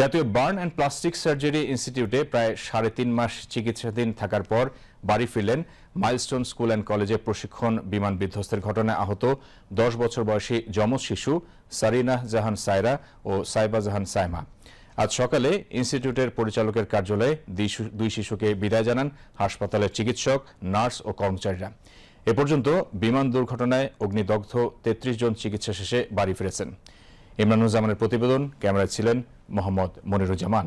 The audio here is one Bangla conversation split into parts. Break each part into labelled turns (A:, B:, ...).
A: জাতীয় বার্ন অ্যান্ড প্লাস্টিক সার্জারি ইনস্টিটিউটে প্রায় সাড়ে তিন মাস চিকিৎসাধীন থাকার পর বাড়ি ফিরলেন মাইলস্টোন স্কুল অ্যান্ড কলেজে প্রশিক্ষণ বিমান বিধ্বস্তের ঘটনায় আহত দশ বছর বয়সী যমজ শিশু সারিনা জাহান সায়রা ও সাইবা জাহান সাইমা আজ সকালে ইনস্টিটিউটের পরিচালকের কার্যালয়ে দুই শিশুকে বিদায় জানান হাসপাতালের চিকিৎসক, নার্স ও কর্মচারীরা। এ পর্যন্ত বিমান দুর্ঘটনায় অগ্নিদগ্ধ তেত্রিশ জন চিকিৎসা শেষে বাড়ি ফিরেছেন। ইমরানুজ্জামানের প্রতিবেদন, ক্যামেরায় ছিলেন মোহাম্মদ মনিরুজ্জামান।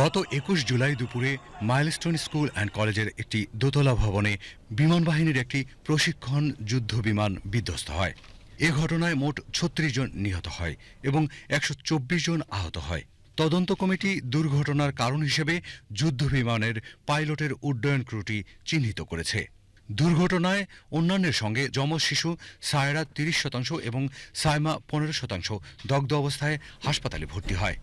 B: গত একুশ জুলাই দুপুরে মাইলস্টোন স্কুল অ্যান্ড কলেজের একটি দোতলা ভবনে বিমান বাহিনীর একটি প্রশিক্ষণ যুদ্ধ বিমান বিধ্বস্ত হয়। এ ঘটনায় মোট ছত্রিশ জন নিহত হয় এবং একশো চব্বিশ জন আহত হয়। তদন্ত কমিটি দুর্ঘটনার কারণ হিসেবে যুদ্ধ বিমানের পাইলটের উড্ডয়ন ক্রুটি চিহ্নিত করেছে। দুর্ঘটনায় অন্যান্যের সঙ্গে যমজ শিশু সায়রা তিরিশ শতাংশ এবং সায়মা পনেরো শতাংশ দগ্ধ অবস্থায় হাসপাতালে ভর্তি হয়।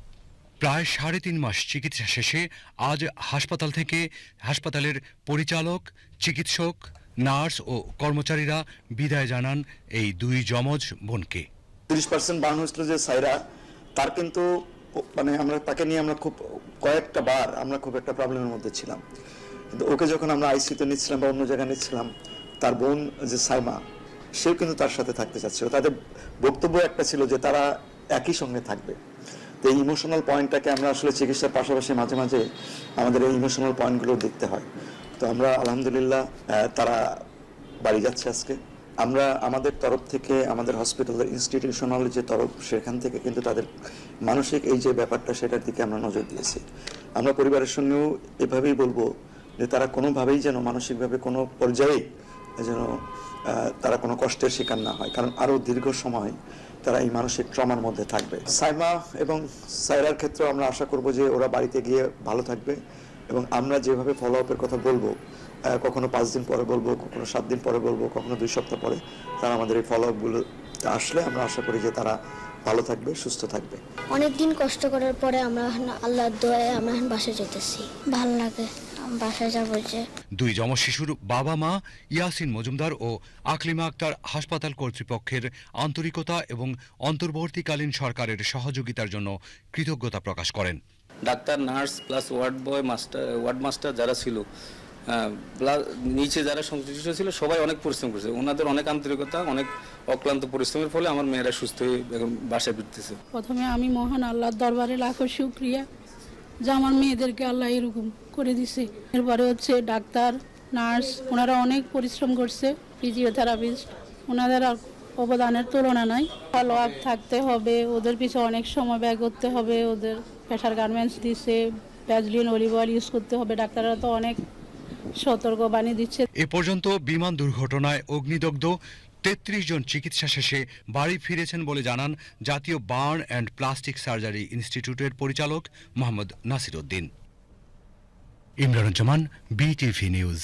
B: প্রায় সাড়ে তিন মাস চিকিৎসা শেষে আজ হাসপাতাল থেকে হাসপাতালের পরিচালক, চিকিৎসক, নার্স ও কর্মচারীরা বিদায় জানান এই দুই যমজ বোনকে।
C: তিরিশ পার্সেন্ট বার্ন হয়েছিল যে সাইরা তার কিন্তু মানে আমরা তাকে নিয়ে আমরা খুব কয়েকটা বার আমরা খুব একটা প্রবলেমের মধ্যে ছিলাম। কিন্তু ওকে যখন আমরা আইসিতে নিচ্ছিলাম বা অন্য জায়গায় নিচ্ছিলাম, তার বোন যে সাইমা, সেও কিন্তু তার সাথে থাকতে চাচ্ছিল। তাদের বক্তব্য একটা ছিল যে তারা একই সঙ্গে থাকবে। তো এই ইমোশনাল পয়েন্টটাকে আমরা আসলে চিকিৎসার পাশাপাশি মাঝে মাঝে আমাদের এই ইমোশনাল পয়েন্টগুলো দেখতে হয়। তো আমরা আলহামদুলিল্লাহ তারা বাড়ি যাচ্ছে আজকে। আমরা আমাদের তরফ থেকে, আমাদের হসপিটালের ইনস্টিটিউশনাল যে তরফ, সেখান থেকে কিন্তু তাদের মানসিক এই যে ব্যাপারটা, সেটার দিকে আমরা নজর দিয়েছি। আমরা পরিবারের সঙ্গেও এভাবেই বলব যে তারা কোনোভাবেই যেন মানসিকভাবে কোনো পর্যায়ে যেন তারা কোনো কষ্টের শিকার না হয়। কারণ আরও দীর্ঘ সময় তারা এই মানসিক ট্রমার মধ্যে থাকবে। সাইমা এবং সাইরার ক্ষেত্রেও আমরা আশা করব যে ওরা বাড়িতে গিয়ে ভালো থাকবে এবং আমরা যেভাবে ফলো আপের কথা বলব কখনো পাঁচ দিন পরে বলব, কখনো সাত দিন পরে বলব, কখনো দুই সপ্তাহ পরে তারা আমাদের এই ফলো আপগুলো আসলে আমরা আশা করি যে তারা ভালো থাকবে সুস্থ থাকবে।
D: অনেক দিন কষ্ট করার পরে আমরা এখন আল্লাহর দোয়ায় আমরা এখন বাসায় যেতেছি। ভালো লাগে বাসায় যাব যে।
B: দুই যমজ শিশুর বাবা মা ইয়াসিন মজুমদার ও আকলিমা আক্তার হাসপাতাল কর্তৃপক্ষের আন্তরিকতা এবং অন্তর্বর্তীকালীন সরকারের সহযোগিতার জন্য কৃতজ্ঞতা প্রকাশ করেন।
E: Doctor nurse plus ward boy master ward master যারা ছিল নিচে যারা সংশ্লিষ্ট ছিল, সবাই অনেক পরিশ্রম করেছে। ওনাদের অনেক আন্তরিকতা, অনেক অক্লান্ত পরিশ্রমের ফলে আমার মেয়েরা সুস্থ হয়ে এখন বাসায় ফিরতেছে।
F: প্রথমে আমি মহান আল্লাহর দরবারে লাখো শুক্রিয়া, যে আমার মেয়েদেরকে আল্লাহ এরকম করে দিছে। এরপরে হচ্ছে ডাক্তার, নার্স, ওনারা অনেক পরিশ্রম করছে, ফিজিওথেরাপিস্ট, ওনাদের আর অবদানের তুলনা নাই। ফলো আপ থাকতে হবে, ওদের পিছনে অনেক সময় ব্যয় করতে হবে, ওদের প্রেশার গার্মেন্টস দিছে ভ্যাজলিন অলিভ অয়েল ইউজ করতে হবে, ডাক্তাররা তো অনেক সতর্ক বাণী দিচ্ছে।
B: এ পর্যন্ত বিমান দুর্ঘটনায় অগ্নিদগ্ধ তেত্রিশ জন চিকিৎসা শেষে বাড়ি ফিরেছেন বলে জানান জাতীয় বার্ন অ্যান্ড প্লাস্টিক সার্জারি ইনস্টিটিউটের পরিচালক Mohammad Nasir Uddin. Imranuzzaman, BTV news.